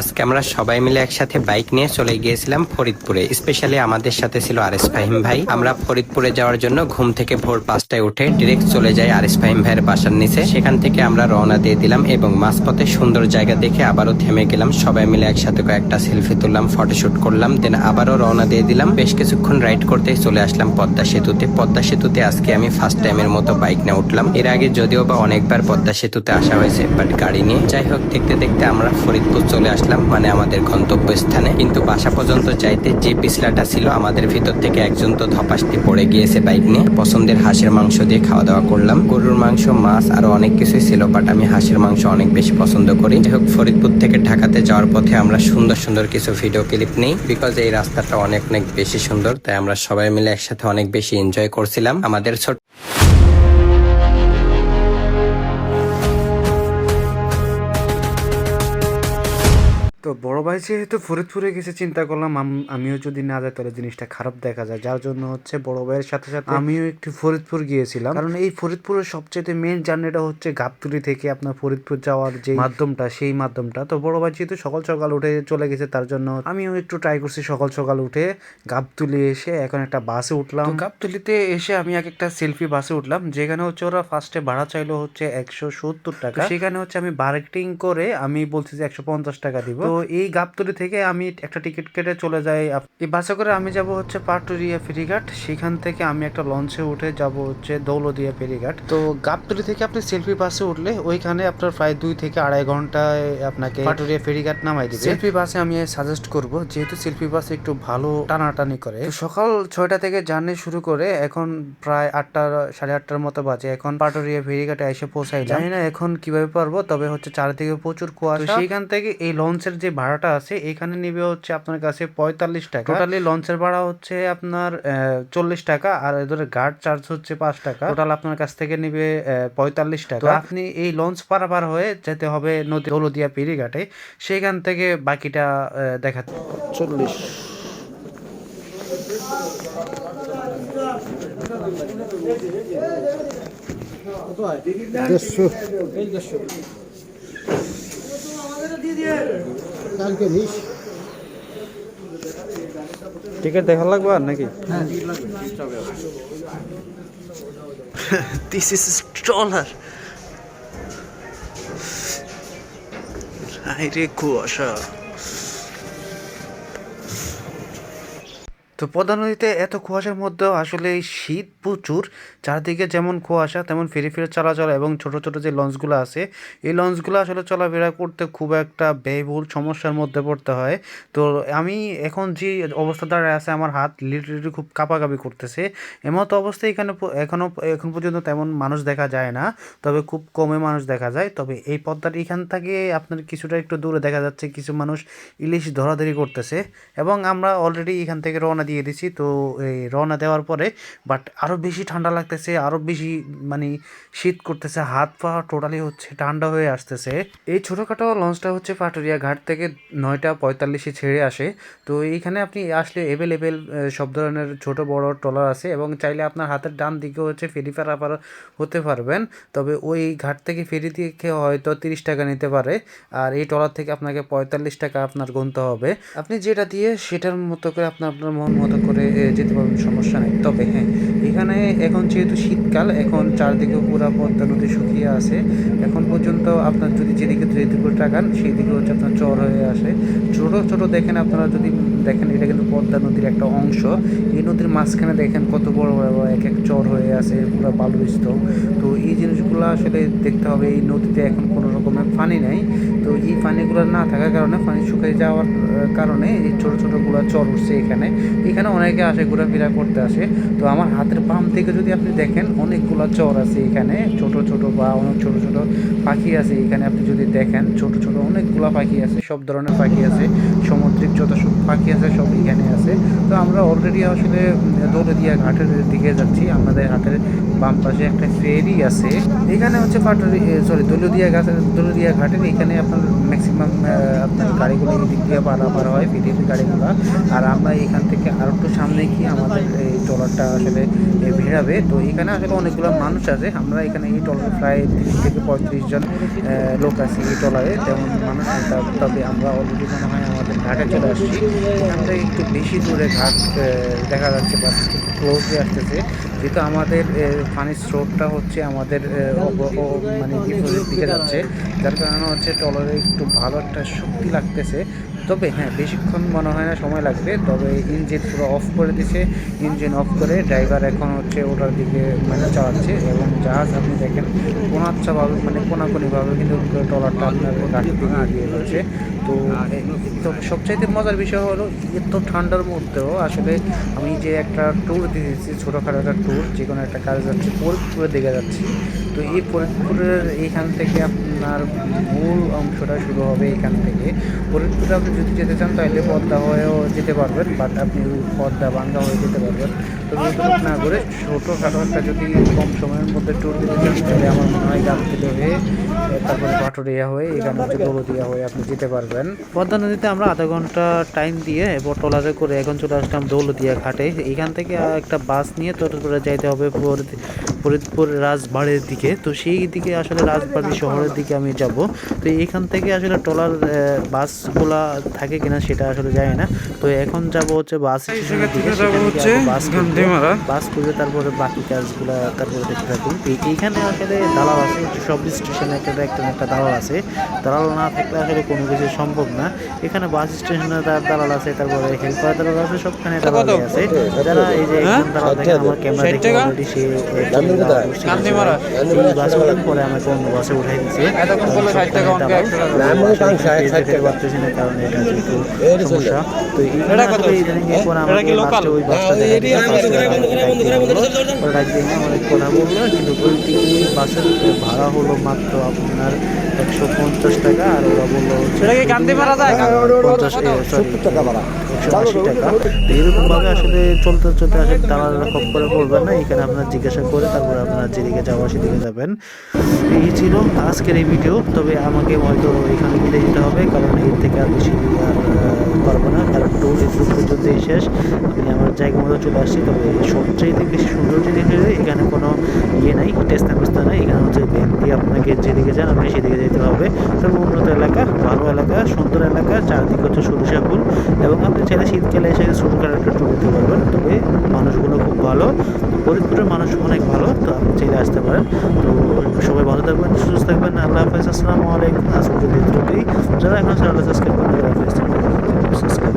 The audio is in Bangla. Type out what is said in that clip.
আজকে আমরা সবাই মিলে একসাথে বাইক নিয়ে চলে গিয়েছিলাম ফরিদপুরে। স্পেশালি আমাদের সাথে ছিল আরএস ফাহিম ভাই। আমরা ফরিদপুরে যাওয়ার জন্য ঘুম থেকে ভোর পাঁচটায় উঠে ডিরেক্ট চলে যাই আরএস ফাহিম ভাইয়ের বাসার নিচে। সেখান থেকে আমরা রওনা দিয়ে দিলাম এবং মাঝপথে সুন্দর জায়গা দেখে আবারও থেমে গেলাম। সবাই মিলে একসাথে কয়েকটা সেলফি তুললাম, ফটোশুট করলাম দেন আবারও রওনা দিয়ে দিলাম। বেশ কিছুক্ষণ রাইড করতেই চলে আসলাম পদ্মা সেতুতে। পদ্মা সেতুতে আজকে আমি ফার্স্ট টাইমের মতো বাইক নিয়ে উঠলাম। এর আগে যদিও বা অনেকবার পদ্মা সেতুতে আসা হয়েছে বাট গাড়ি নিয়ে। যাই হোক, দেখতে দেখতে আমরা ফরিদপুর চলে আসলাম। মানে আমাদের গন্তব্য স্থানে কিন্তু বাসা পর্যন্ত যাইতে যে পিছলাটা ছিল আমাদের ভিতর থেকে একজন তো ধপাসটি পড়ে গিয়েছে বাইক নিয়ে। পছন্দের হাঁসের মাংস দিয়ে খাওয়া দাওয়া করলাম। গরুর মাংস, মাছ আরও অনেক কিছুই ছিল বাট আমি হাঁসের মাংস অনেক বেশি পছন্দ করি। যাই হোক, ফরিদপুর থেকে ঢাকাতে যাওয়ার পথে আমরা সুন্দর সুন্দর কিছু ভিডিও ক্লিপ নেই। বিকজ এই রাস্তাটা অনেক অনেক বেশি সুন্দর, তাই আমরা সবাই মিলে একসাথে অনেক বেশি এনজয় করছিলাম। আমাদের ছোট তো বড় ভাই যেহেতু ফরিদপুরে গেছে চিন্তা করলাম আম- আমিও যদি না যাই তাহলে জিনিসটা খারাপ দেখা যায়। যার জন্য হচ্ছে বড় ভাইয়ের সাথে সাথে আমিও একটু ফরিদপুর গিয়েছিলাম। কারণ এই ফরিদপুরের সবচেয়ে মেন জার্নিটা হচ্ছে গাবতুলি থেকে আপনার ফরিদপুর যাওয়ার যে মাধ্যমটা সেই মাধ্যমটা। তো বড় ভাই যেহেতু সকাল সকাল উঠে চলে গেছে তার জন্য আমিও একটু ট্রাই করছি সকাল সকাল উঠে গাবতুলি এসে এখন একটা বাসে উঠলাম। গাবতুলিতে এসে আমি এক একটা সেলফি বাসে উঠলাম যেখানে হচ্ছে ওরা ফার্স্টে ভাড়া চাইলো হচ্ছে একশো সত্তর টাকা। সেখানে হচ্ছে আমি বার্গেটিং করে আমি বলছি যে একশো পঞ্চাশ টাকা দিব। তো এই গাবতলি থেকে আমি একটা টিকিট কেটে চলে যাই। এই বাসে করে আমি যাব হচ্ছে পাটুরিয়া ফেরিঘাট। সেখান থেকে আমি একটা লঞ্চে উঠে যাব হচ্ছে দৌলদিয়া ফেরিঘাট। তো গাবতলি থেকে আপনি সেলফি বাসে উঠলে ওইখানে আপনার প্রায় দুই থেকে আড়াই ঘন্টায় আপনাকে পাটুরিয়া ফেরিঘাট নামাই দিবে। সেলফি বাসে আমি সাজেস্ট করব, যেহেতু সেলফি বাসে একটু ভালো টানাটানি করে। সকাল ছয়টা থেকে জার্নি শুরু করে এখন প্রায় আটটা, সাড়ে আটটার মতো বাজে। এখন পাটুরিয়া ফেরিঘাটে এসে পৌঁছাই জানি না এখন কীভাবে পারব, তবে হচ্ছে চারিদিকে প্রচুর কুয়াশা। তো সেইখান থেকে এই লঞ্চের যে ভাড়াটা আছে এখানে নিবে হচ্ছে আপনার কাছে পঁয়তাল্লিশ টাকা। টোটালি লঞ্চের ভাড়া হচ্ছে আপনার চল্লিশ টাকা আর এদের গার্ড চার্জ হচ্ছে পাঁচ টাকা। টোটাল আপনার কাছ থেকে নিবে পঁয়তাল্লিশ টাকা। আপনি এই লঞ্চ পারাপার হয়ে যেতে হবে নদী দৌলদিয়া ফেরিঘাটে সেখান থেকে বাকিটা দেখা চল্লিশ। টিকিট দেখা লাগবে আর নাকি? দিস ইজ স্ট্রলার আরে কুয়াশা তো পদ্মা নদীতে এত কুয়াশার মধ্যেও আসলে শীত প্রচুর, চারদিকে যেমন কুয়াশা তেমন ফিরে ফিরে চলাচল এবং ছোট ছোট যে লঞ্চগুলো আছে, এই লঞ্চগুলো আসলে চলাফেরা করতে খুব একটা ব্যয়বহুল সমস্যার মধ্যে পড়তে হয়। তো আমি এখন যে অবস্থা দাঁড়ায় আছে, আমার হাত লিটারেলি খুব কাঁপাকাঁপি করতেছে। এমতো অবস্থায় এখানে এখনও এখনও, এখন পর্যন্ত তেমন মানুষ দেখা যায় না, তবে খুব কমে মানুষ দেখা যায়। তবে এই পদ্মার এখান থেকে আপনার কিছুটা একটু দূরে দেখা যাচ্ছে, কিছু মানুষ ইলিশ ধরাধরি করতেছে এবং আমরা অলরেডি এখান থেকে রওনা দিয়ে দিছি। তো এই রওনা দেওয়ার পরে বাট আরও বেশি ঠান্ডা লাগতেছে আরও বেশি মানে শীত করতেছে, হাত পা টোটালি হচ্ছে ঠান্ডা হয়ে আসতেছে। এই ছোটোখাটো লঞ্চটা হচ্ছে পাটুরিয়া ঘাট থেকে নয়টা পঁয়তাল্লিশে ছেড়ে আসে। তো, এইখানে আপনি আসলে অ্যাভেলেবেল সব ধরনের ছোট, বড় ট্রলার আছে এবং চাইলে আপনার হাতের ডান দিকে হচ্ছে ফেরি পারাপার হতে পারবেন। তবে ওই ঘাট থেকে ফেরি থেকে হয়তো তিরিশ টাকা নিতে পারে। আর এই ট্রলার থেকে আপনাকে পঁয়তাল্লিশ টাকা আপনার গুনতে হবে। আপনি যেটা দিয়ে সেটার মতো করে আপনার আপনার মন মতো করে যেতে পারবেন, সমস্যা নেই। তবে হ্যাঁ এখানে এখন যেহেতু শীতকাল, এখন চারদিকে পুরা পদ্মা নদী শুকিয়ে আছে। এখন পর্যন্ত আপনার যদি যেদিকে যেদিকে টাকান সেই দিকে হচ্ছে আপনার চর হয়ে আসে। ছোটো ছোটো দেখেন আপনারা যদি দেখেন, এটা কিন্তু পদ্মা নদীর একটা অংশ। এই নদীর মাঝখানে দেখেন কত বড় বড় এক এক চর হয়ে আছে, পুরো বালুস্থ তো এই জিনিসগুলো আসলে দেখতে হবে, এই নদীতে এখন কোনো রকমের পানি নাই। তো এই পানিগুলো না থাকার কারণে, পানি শুকিয়ে যাওয়ার কারণে এই ছোট ছোটগুলো চর উঠছে এখানে। এখানে অনেকে আসে, ঘোরাফেরা করতে আসে। তো আমার হাতের বাম থেকে যদি আপনি দেখেন, অনেকগুলো চর আছে এখানে। ছোট ছোট বা অনেক ছোট ছোট পাখি আছে এখানে। আপনি যদি দেখেন, ছোট ছোট অনেকগুলো পাখি আছে, সব ধরনের পাখি আছে। সমুদ্র সামুদ্রিক যত সব পাখি আছে, সব এখানে আছে। তো আমরা অলরেডি আসলে দৌলদিয়া ঘাটের দিকে যাচ্ছি। আমাদের হাটের বাম পাশে একটা ফেরি আছে। এখানে হচ্ছে পাটুরি সরি দৌলদিয়া ঘাট দৌলদিয়া ঘাটের এখানে আপনার ম্যাক্সিমাম আপনার গাড়িগুলো এই দিক দিয়ে পারাপার হয় ফেরির গাড়িগুলো। আর আমরা এখান থেকে আর একটু সামনে গিয়ে আমাদের এই ট্রলারটা আসলে ভেড়াবে। তো এখানে আসলে অনেকগুলো মানুষ আছে। আমরা এখানে এই ট্রলার প্রায় তিরিশ থেকে পঁয়ত্রিশ জন লোক আছি এই ট্রলারে। তেমন মানুষ। তবে আমরা অলরেডি মনে হয় ঘাটে চলে আসছি। এখান থেকে একটু বেশি দূরে ঘাট দেখা যাচ্ছে বা ক্লোজলি আসতেছে। যেহেতু আমাদের পানির স্রোতটা হচ্ছে আমাদের মানে বিপরীত দিকে যাচ্ছে। যার কারণে হচ্ছে ট্রলারে একটু ভালো একটা শক্তি লাগতেছে। তবে হ্যাঁ বেশিক্ষণ মনে হয় না, সময় লাগবে। তবে ইঞ্জিন পুরো অফ করে দিছে ইঞ্জিন অফ করে ড্রাইভার এখন হচ্ছে ওটার দিকে মানে চালাচ্ছে এবং জাহাজ আপনি দেখেন, কোনাচ্ছাভাবে মানে কোনাকুনিভাবে কিন্তু ট্রলারটা আপনার গাড়ির দিকে এগিয়ে যাচ্ছে। তো তো সবচাইতে মজার বিষয় হলো, এত ঠান্ডার মধ্যেও আসলে আমি যে একটা ট্যুর দিয়েছি, ছোটোখাটো একটা ট্যুর যে কোনো একটা কাজ যাচ্ছে, ফরিদপুরের দিকে যাচ্ছি। তো এই ফরিদপুরের এইখান থেকে আপনার মূল অংশটা শুরু হবে এখান থেকে। ফরিদপুরে আপনি যদি যেতে চান তাহলে পদ্মা হয়েও যেতে পারবেন বাট আপনি পদ্মা বাঙ্গা হয়ে যেতে পারবেন। তো এগুলো না করে ছোটোখাটো একটা যদি কম সময়ের মধ্যে ট্যুর দিতে চান তাহলে আমার মনে হয় গাবতলি হয়ে তারপরে পাটুরিয়া হয়ে এখানে হচ্ছে দৌলদিয়া হয়ে আপনি যেতে পারবেন। পদ্মা নদীতে আমরা আধা ঘণ্টা টাইম দিয়ে এবার ট্রলারে করে এখন চলে আসলাম দৌলদিয়া ঘাটে। এখান থেকে একটা বাস নিয়ে তারপরে যাইতে হবে ফরিদপুর রাজবাড়ির দিকে। তো সেই দিকে আসলে রাজবাড়ি শহরের দিকে আমি যাব। তো এখান থেকে আসলে ট্রলার আহ, বাসগুলা থাকে কিনা সেটা আসলে জানি না। তো এখন যাব হচ্ছে বাস সেখানে বাস। খুঁজে তারপরে বাকি কাজগুলো তারপরে দেখতে থাকুন এইখানে আসলে দালাল আছে সব স্টেশনে একটা একটা একটা দালাল আছে। দালাল না থাকলে আসলে কোনো কিছু সম্ভব না। এখানে বাস স্টেশনে তার দালাল আছে তারপরে হেল্পার দালাল আছে সবখানে দালাল আছে। যারা এই যে একজন দালাল দেখেন আমার ক্যামেরা দেখে অলরেডি সে বাসে উঠে পরে আমাকে অন্য বাসে উঠাই দিচ্ছে কারণ যেহেতু সমস্যা তো ওই বাসটা অনেক কথা বলল কিন্তু ওই ওই বাসের ভাড়া হলো মাত্র আপনার একশো পঞ্চাশ টাকা আর ওরা বলল হচ্ছে পঞ্চাশ সত্তর টাকা ভাড়া। একশো আশি টাকা। তো এরকম ভাবে আসলে চলতে চলতে আসলে দালালরা খপ করে পড়বেন না এখানে আপনার জিজ্ঞাসা করে তারপরে আপনারা যেদিকে যাওয়া সেদিকে যাবেন। এই ছিল আজকের এই ভিডিও তবে আমাকে হয়তো এখানে বিদায় যেতে হবে কারণ এর থেকে আর বেশি পারব না, কারণ টোল এটুকু পর্যন্ত শেষ। আমি আমার জায়গা মতো চলে আসছি তবে সবচেয়ে বেশি সুন্দর জিনিস দেখে এখানে কোনো ইয়ে নাই, টেস্তা মেস্তা নাই। এখানে হচ্ছে ব্যাংক দিয়ে আপনাকে যেদিকে যান, আপনি সেদিকে যেতে হবে। তবে উন্নত এলাকা, ভালো এলাকা, সুন্দর এলাকা, চারদিকে হচ্ছে সরিষা ফুল। এবং আপনি চাইলে শীতকালে এসে ছোটোখাটো একটা টুর দিতে পারবেন। তবে মানুষগুলো খুব ভালো ফরিদপুরের মানুষ অনেক ভালো, তো আপনি চাইলে আসতে পারেন। তো সবাই ভালো থাকবেন, সুস্থ থাকবেন, আল্লাহ হাফেজ, আসসালামু আলাইকুম। আজকে যদি যারা এখন চ্যানেলটা সাবস্ক্রাইব করেন, তারা সাবস্ক্রাইব